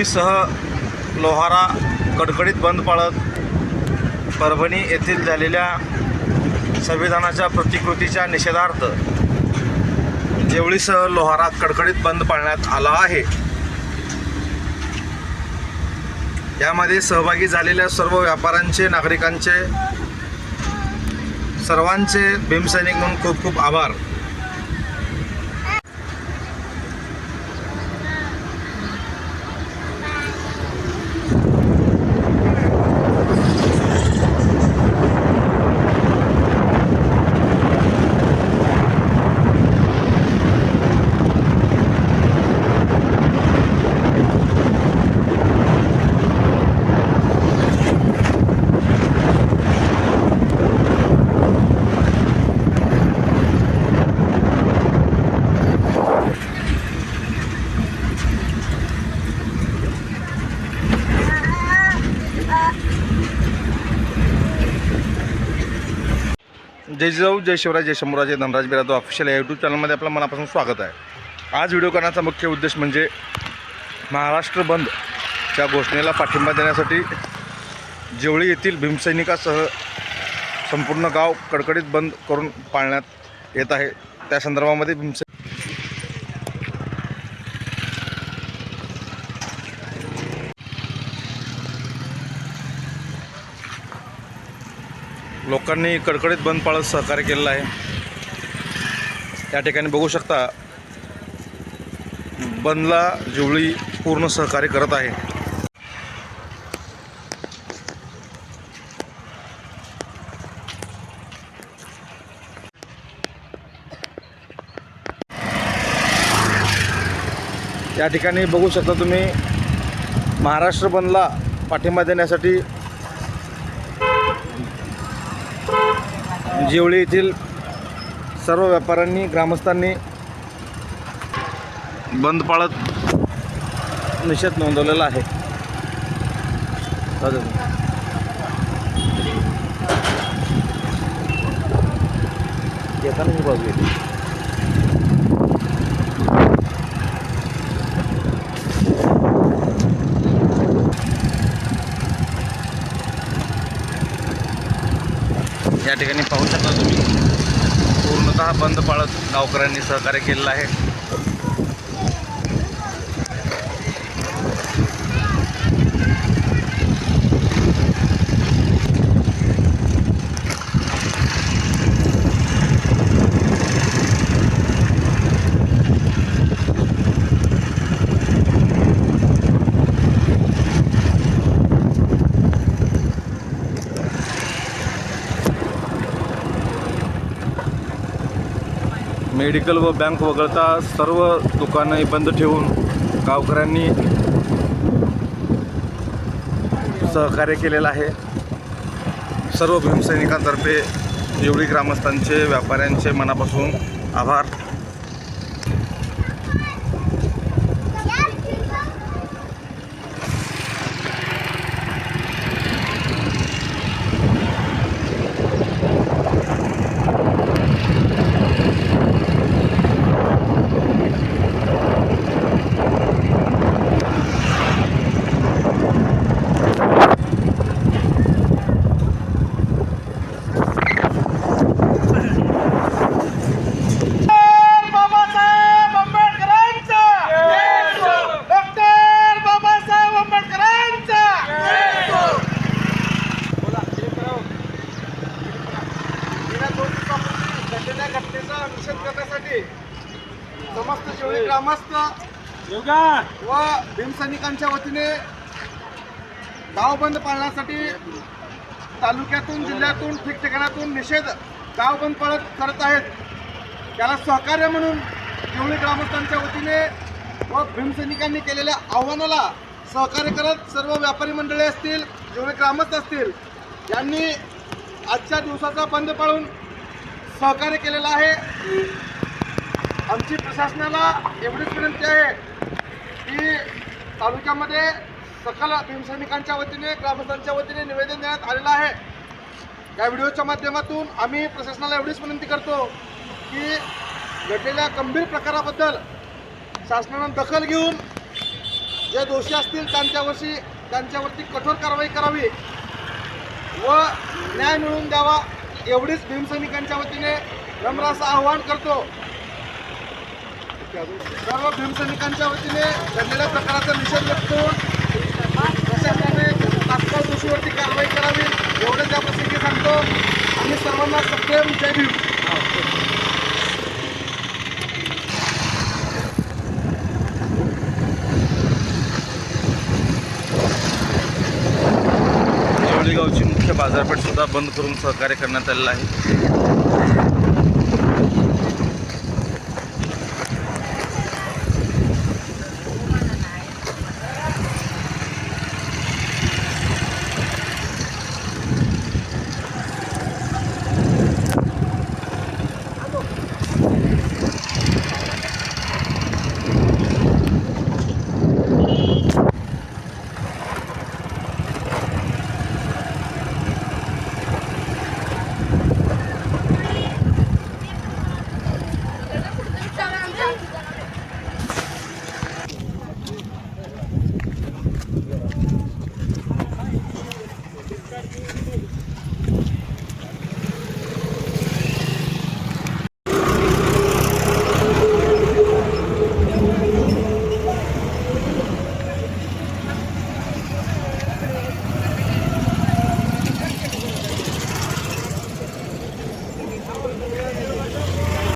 जेवळीसह लोहारा कडकडीत बंद पाळत परभणी येथील झालेल्या संविधानाच्या प्रतिकृतीच्या निषेधार्थ जेवळीसह लोहारा कडकडीत बंद पाळण्यात आला आहे. यामध्ये सहभागी झालेल्या सर्व व्यापाऱ्यांचे नागरिकांचे सर्वांचे भीमसैनिक म्हणून खूप खूप आभार. जय जाऊ जय शिवराज जय शंभूराजे धनराज बिरादो ऑफिशियल या यूट्यूब चॅनलमध्ये आपलं मनापासून स्वागत आहे. आज व्हिडिओ करण्याचा मुख्य उद्देश म्हणजे महाराष्ट्र बंदच्या घोषणेला पाठिंबा देण्यासाठी जेवळी येथील भीमसैनिकासह संपूर्ण गाव कडकडीत बंद करून पाळण्यात येत आहे. त्या संदर्भामध्ये भीमसै लोकांनी कडकडीत बंद पाळत सहकार्य केलेलं आहे. या ठिकाणी बघू शकता बंदला जुवळी पूर्ण सहकार्य करत आहे. या ठिकाणी बघू शकता तुम्ही महाराष्ट्र बंदला पाठिंबा देण्यासाठी जेवळी येथील सर्व व्यापाऱ्यांनी ग्रामस्थांनी बंद पाळत निषेध नोंदवलेला आहे. येताना मी बाजू येते ठिकाणी पाहू शकता तुम्ही. पूर्णतः बंद पाळत गावकऱ्यांनी सहकार्य केलेलं आहे. मेडिकल व बँक वगळता सर्व दुकानं बंद ठेवून गावकऱ्यांनी सहकार्य केलेलं आहे. सर्व भीमसैनिकांतर्फे एवढी ग्रामस्थांचे व्यापाऱ्यांचे मनापासून आभार. समस्त शिवळी ग्रामस्थ व भीमसैनिकांच्या वतीने गाव बंद पाळण्यासाठी तालुक्यातून जिल्ह्यातून ठिकठिकाणातून निषेध गाव बंद पाळत करत आहेत. त्याला सहकार्य म्हणून जेवढी ग्रामस्थांच्या वतीने व भीमसैनिकांनी केलेल्या आव्हानाला सहकार्य करत सर्व व्यापारी मंडळी असतील जेवढे ग्रामस्थ असतील यांनी आजच्या दिवसाचा बंद पाळून सहकार्य केलेलं आहे. आमची प्रशासनाला एवढीच विनंती आहे की तालुक्यामध्ये सकल भीमसैनिकांच्या वतीने ग्रामस्थांच्या वतीने निवेदन देण्यात आलेलं आहे. या व्हिडिओच्या माध्यमातून आम्ही प्रशासनाला एवढीच विनंती करतो की घडलेल्या गंभीर प्रकाराबद्दल शासनानं दखल घेऊन जे दोषी असतील त्यांच्यावरशी त्यांच्यावरती कठोर कारवाई करावी व न्याय मिळवून द्यावा एवढीच भीमसैनिकांच्या वतीने नम्र असं आवाहन करतो. सर्व भीमसैनिकांच्या वतीने घडलेल्या प्रकाराचा निषेध व्यक्त होऊन प्रशासनाने तात्काळ दोषीवरती कारवाई करावी एवढं त्या प्रसंगी सांगतो. आणि सर्वांना सप्रेम जय भीम. गावची मुख्य बाजारपेठसुद्धा बंद करून सहकार्य करण्यात आलेलं आहे.